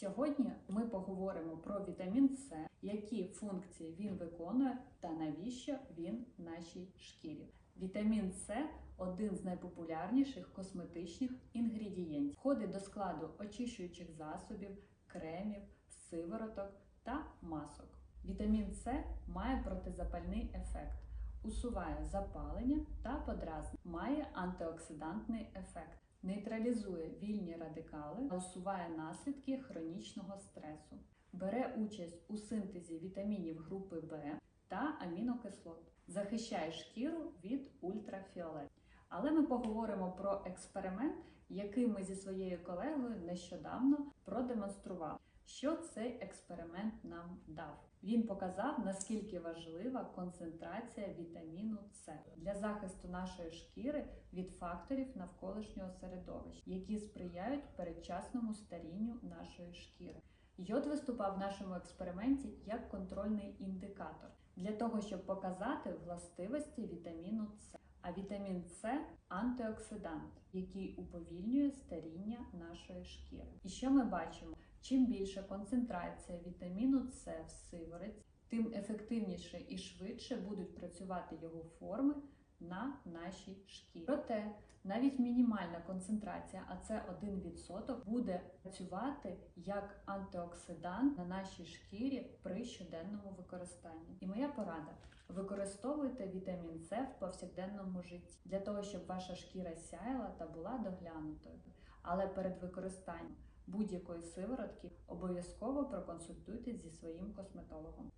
Сьогодні ми поговоримо про вітамін С, які функції він виконує та навіщо він нашій шкірі. Вітамін С один з найпопулярніших косметичних інгредієнтів. Входить до складу очищуючих засобів, кремів, сивороток та масок. Вітамін С має протизапальний ефект, усуває запалення та подразнення, має антиоксидантний ефект, нейтралізує вільні радикали, усуває наслідки хронічного стресу, бере участь у синтезі вітамінів групи В та амінокислот, захищає шкіру від ультрафіолету. Але ми поговоримо про експеримент, який ми зі своєю колегою нещодавно продемонстрували. Що цей експеримент нам дав? Він показав, наскільки важлива концентрація вітаміну С для захисту нашої шкіри від факторів навколишнього середовища, які сприяють передчасному старінню нашої шкіри. Йод виступав в нашому експерименті як контрольний індикатор для того, щоб показати властивості вітаміну С. А вітамін С антиоксидант, який уповільнює старіння нашої шкіри. І що ми бачимо? Чим більша концентрація вітаміну С в сивориці, тим ефективніше і швидше будуть працювати його форми на нашій шкірі. Проте навіть мінімальна концентрація, а це 1%, буде працювати як антиоксидант на нашій шкірі при щоденному використанні. І моя порада: використовуйте вітамін С в повсякденному житті для того, щоб ваша шкіра сяяла та була доглянутою. Але перед використанням будь-якої сиворотки обов'язково проконсультуйтесь зі своїм косметологом.